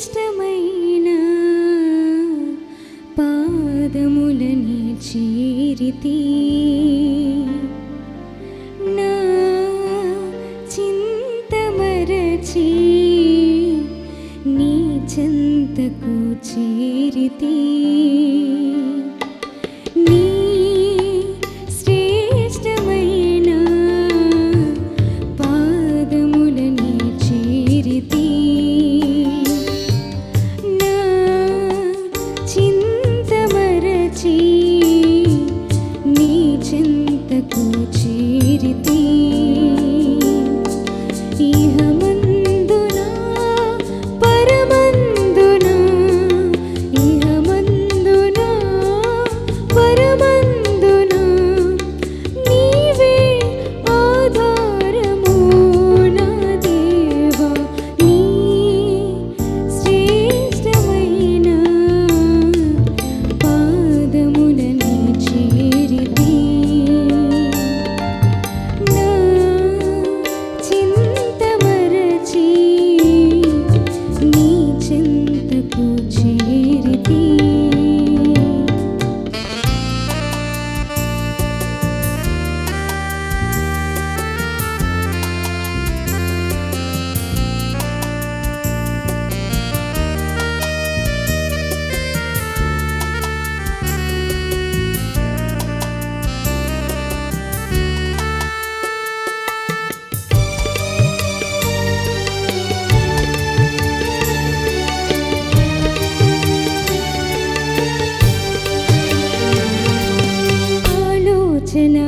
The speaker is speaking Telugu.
శ్రేష్టమైన పాదములని చేరితి నా చింతమరచి నీ చెంతకు చేరితే Chana.